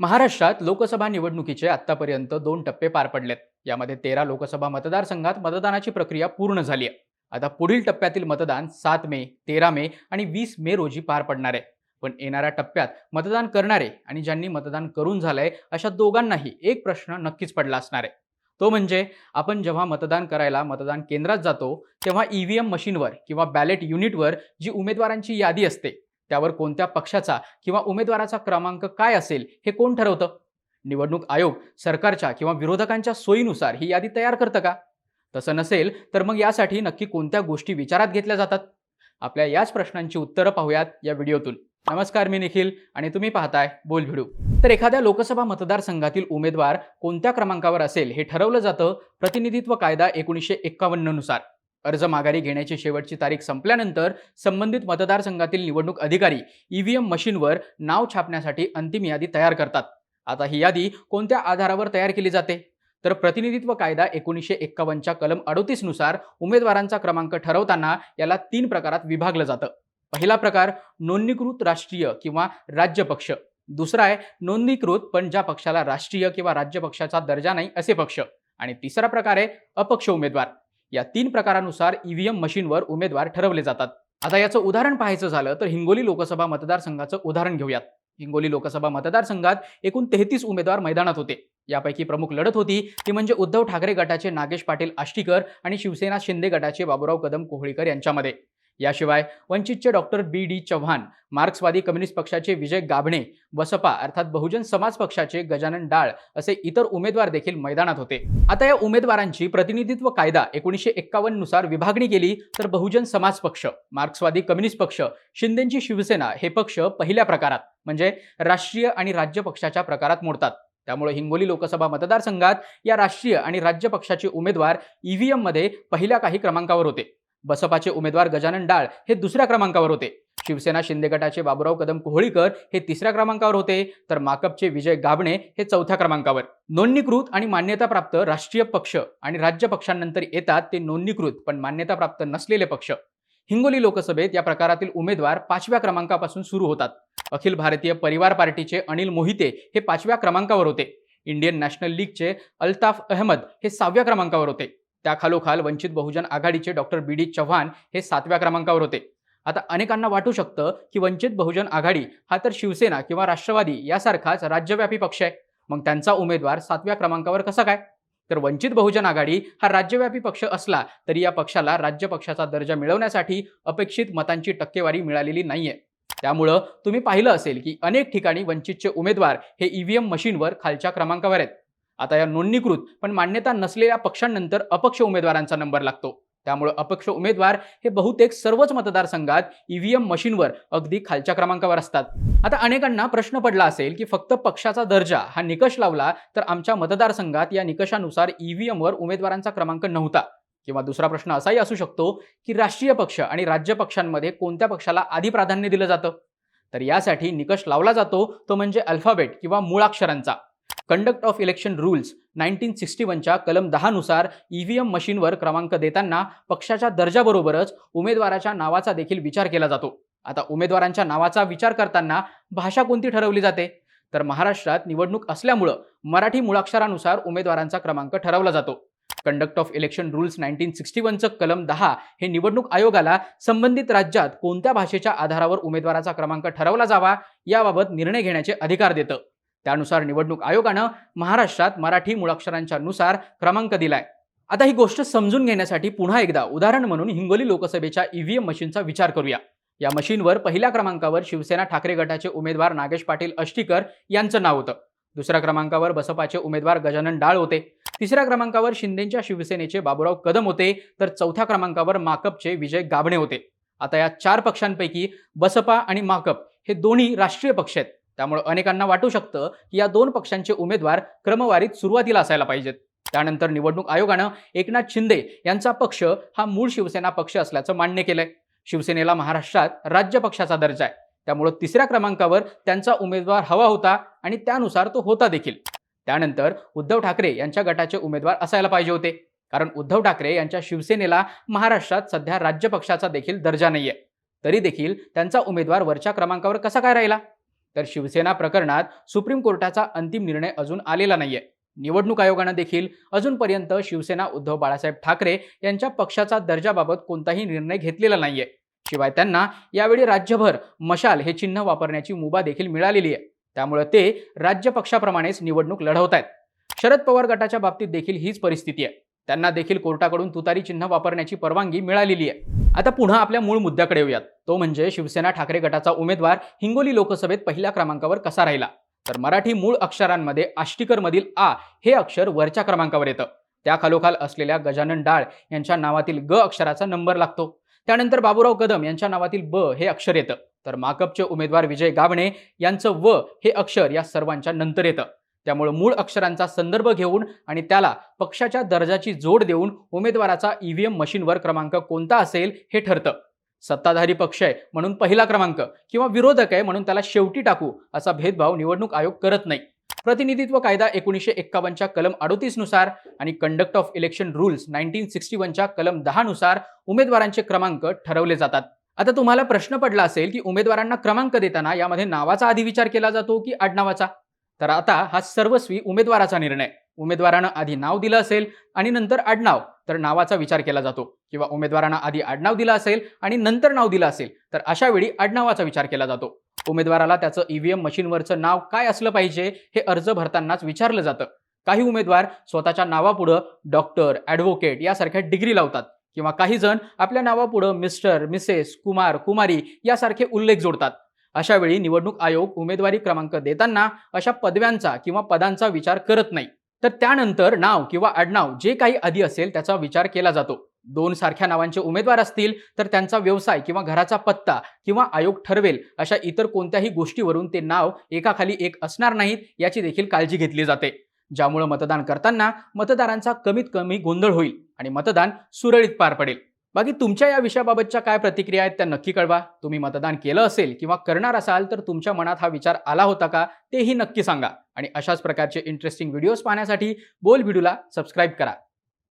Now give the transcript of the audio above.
महाराष्ट्रात लोकसभा निवडणुकीचे आतापर्यंत दोन टप्पे पार पडलेत. यामध्ये तेरा लोकसभा मतदारसंघात मतदानाची प्रक्रिया पूर्ण झाली आहे. आता पुढील टप्प्यातील मतदान सात मे तेरा मे आणि वीस मे रोजी पार पडणार आहे. पण येणाऱ्या टप्प्यात मतदान करणारे आणि ज्यांनी मतदान करून झालंय अशा दोघांनाही एक प्रश्न नक्कीच पडला असणार आहे. तो म्हणजे आपण जेव्हा मतदान करायला मतदान केंद्रात जातो तेव्हा ईव्हीएम मशीनवर किंवा बॅलेट युनिटवर जी उमेदवारांची यादी असते त्यावर कोणत्या पक्षाचा किंवा उमेदवाराचा क्रमांक काय असेल हे कोण ठरवतं? निवडणूक आयोग सरकारच्या किंवा विरोधकांच्या सोयीनुसार ही यादी तयार करतं का? तसं नसेल तर मग यासाठी नक्की कोणत्या गोष्टी विचारात घेतल्या जातात? आपल्या याच प्रश्नांची उत्तरं पाहूयात या व्हिडिओतून. नमस्कार मी निखिल आणि तुम्ही पाहताय बोल भिडू तर एखाद्या लोकसभा मतदारसंघातील उमेदवार कोणत्या क्रमांकावर असेल हे ठरवलं जातं? प्रतिनिधित्व कायदा एकोणीसशे एक्कावन्ननुसार अर्ज माघारी घेण्याची शेवटची तारीख संपल्यानंतर संबंधित मतदारसंघातील निवडणूक अधिकारी ईव्हीएम मशीनवर नाव छापण्यासाठी अंतिम यादी तयार करतात. आता ही यादी कोणत्या आधारावर तयार केली जाते? तर प्रतिनिधित्व कायदा एकोणीसशे एक्कावन्नच्या कलम अडोतीसनुसार उमेदवारांचा क्रमांक ठरवताना याला तीन प्रकारात विभागलं जातं. पहिला प्रकार नोंदणीकृत राष्ट्रीय किंवा राज्य पक्ष. दुसरा आहे नोंदणीकृत पण ज्या पक्षाला राष्ट्रीय किंवा राज्य पक्षाचा दर्जा नाही असे पक्ष. आणि तिसरा प्रकार आहे अपक्ष उमेदवार. या तीन प्रकारानुसार ईव्हीएम मशीनवर उमेदवार ठरवले जातात. आता याचं उदाहरण पाहायचं झालं तर हिंगोली लोकसभा मतदारसंघाचं उदाहरण घेऊयात. हिंगोली लोकसभा मतदारसंघात एकूण तेहतीस उमेदवार मैदानात होते. यापैकी प्रमुख लढत होती ती म्हणजे उद्धव ठाकरे गटाचे नागेश पाटील आष्टीकर आणि शिवसेना शिंदे गटाचे बाबुराव कदम कोहळीकर यांच्यामध्ये. याशिवाय वंचितचे डॉक्टर बी डी चव्हाण मार्क्सवादी कम्युनिस्ट पक्षाचे विजय गाभणे बसपा अर्थात बहुजन समाज पक्षाचे गजानन डाळ असे इतर उमेदवार देखील मैदानात होते. आता या उमेदवारांची प्रतिनिधित्व कायदा एकोणीसशे एक्कावन्ननुसार विभागणी केली तर बहुजन समाज पक्ष मार्क्सवादी कम्युनिस्ट पक्ष शिंदेची शिवसेना हे पक्ष पहिल्या प्रकारात म्हणजे राष्ट्रीय आणि राज्य पक्षाच्या प्रकारात मोडतात. त्यामुळे हिंगोली लोकसभा मतदारसंघात या राष्ट्रीय आणि राज्य पक्षाचे उमेदवार ईव्हीएममध्ये पहिल्या काही क्रमांकावर होते. बसपाचे उमेदवार गजानन डाळ हे दुसऱ्या क्रमांकावर होते. शिवसेना शिंदे गटाचे बाबुराव कदम कोहळीकर हे तिसऱ्या क्रमांकावर होते. तर माकपचे विजय गाबणे हे चौथ्या क्रमांकावर. नोंदणीकृत आणि मान्यताप्राप्त राष्ट्रीय पक्ष आणि राज्य पक्षांनंतर येतात ते नोंदणीकृत पण मान्यताप्राप्त नसलेले पक्ष. हिंगोली लोकसभेत या प्रकारातील उमेदवार पाचव्या क्रमांकापासून सुरू होतात. अखिल भारतीय परिवार पार्टीचे अनिल मोहिते हे पाचव्या क्रमांकावर होते. इंडियन नॅशनल लीगचे अल्ताफ अहमद हे सहाव्या क्रमांकावर होते. त्याखालोखाल वंचित बहुजन आघाडीचे डॉक्टर बी डी चव्हाण हे सातव्या क्रमांकावर होते. आता अनेकांना वाटू शकतं की वंचित बहुजन आघाडी हा तर शिवसेना किंवा राष्ट्रवादी यासारखाच राज्यव्यापी पक्ष आहे. मग त्यांचा उमेदवार सातव्या क्रमांकावर कसा काय? तर वंचित बहुजन आघाडी हा राज्यव्यापी पक्ष असला तरी या पक्षाला राज्य पक्षाचा दर्जा मिळवण्यासाठी अपेक्षित मतांची टक्केवारी मिळालेली नाहीये. त्यामुळं तुम्ही पाहिलं असेल की अनेक ठिकाणी वंचितचे उमेदवार हे ईव्हीएम मशीनवर खालच्या क्रमांकावर आहेत. आता या नोंदणीकृत पण मान्यता नसलेल्या पक्षांनंतर अपक्ष उमेदवारांचा नंबर लागतो. त्यामुळे अपक्ष उमेदवार हे बहुतेक सर्वच मतदारसंघात ईव्हीएम मशीनवर अगदी खालच्या क्रमांकावर असतात. आता अनेकांना प्रश्न पडला असेल की फक्त पक्षाचा दर्जा हा निकष लावला तर आमच्या मतदारसंघात या निकषानुसार ईव्हीएमवर उमेदवारांचा क्रमांक नव्हता. किंवा दुसरा प्रश्न असाही असू शकतो की राष्ट्रीय पक्ष आणि राज्य पक्षांमध्ये कोणत्या पक्षाला आधी प्राधान्य दिलं जातं? तर यासाठी निकष लावला जातो तो म्हणजे अल्फाबेट किंवा मूळाक्षरांचा conduct of election rules nineteen sixty वनच्या कलम दहानुसार ईव्हीएम मशीनवर क्रमांक देताना पक्षाच्या दर्जाबरोबरच उमेदवाराच्या नावाचा देखील विचार केला जातो. आता उमेदवारांच्या नावाचा विचार करताना भाषा कोणती ठरवली जाते? तर महाराष्ट्रात निवडणूक असल्यामुळं मराठी मुळाक्षरानुसार उमेदवारांचा क्रमांक ठरवला जातो. Conduct of election rules nineteen sixty वनचं कलम दहा हे निवडणूक आयोगाला संबंधित राज्यात कोणत्या भाषेच्या आधारावर उमेदवाराचा क्रमांक ठरवला जावा याबाबत निर्णय घेण्याचे अधिकार देतं. त्यानुसार निवडणूक आयोगानं महाराष्ट्रात मराठी मुळाक्षरांच्या नुसार क्रमांक दिलाय. आता ही गोष्ट समजून घेण्यासाठी पुन्हा एकदा उदाहरण म्हणून हिंगोली लोकसभेच्या ईव्हीएम मशीनचा विचार करूया. या मशीनवर पहिल्या क्रमांकावर शिवसेना ठाकरे गटाचे उमेदवार नागेश पाटील अष्टीकर यांचं नाव होतं. दुसऱ्या क्रमांकावर बसपाचे उमेदवार गजानन डाळ होते. तिसऱ्या क्रमांकावर शिंदेच्या शिवसेनेचे बाबुराव कदम होते. तर चौथ्या क्रमांकावर माकपचे विजय गाभणे होते. आता या चार पक्षांपैकी बसपा आणि माकप हे दोन्ही राष्ट्रीय पक्ष आहेत. त्यामुळे अनेकांना वाटू शकतं की या दोन पक्षांचे उमेदवार क्रमवारीत सुरुवातीला असायला पाहिजेत. त्यानंतर निवडणूक आयोगानं एकनाथ शिंदे यांचा पक्ष हा मूळ शिवसेना पक्ष असल्याचं मान्य केलंय. शिवसेनेला महाराष्ट्रात राज्य पक्षाचा दर्जा आहे. त्यामुळं तिसऱ्या क्रमांकावर त्यांचा उमेदवार हवा होता आणि त्यानुसार तो होता देखील. त्यानंतर उद्धव ठाकरे यांच्या गटाचे उमेदवार असायला पाहिजे होते. कारण उद्धव ठाकरे यांच्या शिवसेनेला महाराष्ट्रात सध्या राज्य पक्षाचा देखील दर्जा नाहीये. तरी देखील त्यांचा उमेदवार वरच्या क्रमांकावर कसा काय राहिला? तर शिवसेना प्रकरणात सुप्रीम कोर्टाचा अंतिम निर्णय अजून आलेला नाहीये. निवडणूक आयोगानं देखील अजूनपर्यंत शिवसेना उद्धव बाळासाहेब ठाकरे यांच्या पक्षाचा दर्जाबाबत कोणताही निर्णय घेतलेला नाहीये. शिवाय त्यांना यावेळी राज्यभर मशाल हे चिन्ह वापरण्याची मुभा देखील मिळालेली आहे त्यामुळे ते राज्य पक्षाप्रमाणेच निवडणूक लढवत आहेत शरद पवार गटाच्या बाबतीत देखील हीच परिस्थिती आहे त्यांना देखील कोर्टाकडून तुतारी चिन्ह वापरण्याची परवानगी मिळालेली आहे. आता पुन्हा आपल्या मूळ मुद्द्याकडे येऊयात. तो म्हणजे शिवसेना ठाकरे गटाचा उमेदवार हिंगोली लोकसभेत पहिल्या क्रमांकावर कसा राहिला? तर मराठी मूळ अक्षरांमध्ये आष्टीकरमधील आ हे अक्षर वरच्या क्रमांकावर येतं. त्या खालोखाल असलेल्या गजानन डाळ यांच्या नावातील ग अक्षराचा नंबर लागतो. त्यानंतर बाबूराव कदम यांच्या नावातील ब हे अक्षर येतं. तर माकपचे उमेदवार विजय गाबणे यांचं व हे अक्षर या सर्वांच्या नंतर येतं. त्यामुळे मूळ अक्षरांचा संदर्भ घेऊन आणि त्याला पक्षाच्या दर्जाची जोड देऊन उमेदवाराचा ईव्हीएम मशीनवर क्रमांक कोणता असेल हे ठरतं. सत्ताधारी पक्ष आहे म्हणून पहिला क्रमांक किंवा विरोधक आहे म्हणून त्याला शेवटी टाकू असा भेदभाव निवडणूक आयोग करत नाही. प्रतिनिधित्व कायदा एकोणीसशे एक्कावन्नच्या कलम अडोतीसनुसार आणि conduct of election rules nineteen sixty वनच्या कलम दहा नुसार उमेदवारांचे क्रमांक ठरवले जातात. आता तुम्हाला प्रश्न पडला असेल की उमेदवारांना क्रमांक देताना यामध्ये नावाचा आधी विचार केला जातो की आडनावाचा? तर आता हा सर्वस्वी उमेदवाराचा निर्णय. उमेदवारानं आधी नाव दिलं असेल आणि नंतर आडनाव. तर नावाचा विचार केला जातो. किंवा उमेदवारांना आधी आडनाव दिलं असेल आणि नंतर नाव दिलं असेल तर अशा वेळी आडनावाचा विचार केला जातो. उमेदवाराला त्याचं ईव्हीएम मशीनवरचं नाव काय असलं पाहिजे हे अर्ज भरतानाच विचारलं जातं. काही उमेदवार स्वतःच्या नावापुढं डॉक्टर ॲडव्होकेट यासारख्या डिग्री लावतात किंवा काही जण आपल्या नावापुढं मिस्टर मिसेस कुमार कुमारी यासारखे उल्लेख जोडतात. अशा वेळी निवडणूक आयोग उमेदवारी क्रमांक देताना अशा पदव्यांचा किंवा पदांचा विचार करत नाही. तर त्यानंतर नाव किंवा आडनाव जे काही आधी असेल त्याचा विचार केला जातो. दोन सारख्या नावांचे उमेदवार असतील तर त्यांचा व्यवसाय किंवा घराचा पत्ता किंवा आयोग ठरवेल अशा इतर कोणत्याही गोष्टीवरून ते नाव एकाखाली एक असणार नाहीत याची देखील काळजी घेतली जाते. ज्यामुळे मतदान करताना मतदारांचा कमीत कमी गोंधळ होईल आणि मतदान सुरळीत पार पडेल. बाकी तुमच्या या विषयाबाबतच्या काय प्रतिक्रिया आहेत त्या नक्की कळवा. तुम्ही मतदान केलं असेल किंवा करणार असाल तर तुमच्या मनात हा विचार आला होता का तेही नक्की सांगा. आणि अशाच प्रकारचे इंटरेस्टिंग व्हिडिओज पाहण्यासाठी बोल व्हिडिओला सबस्क्राईब करा.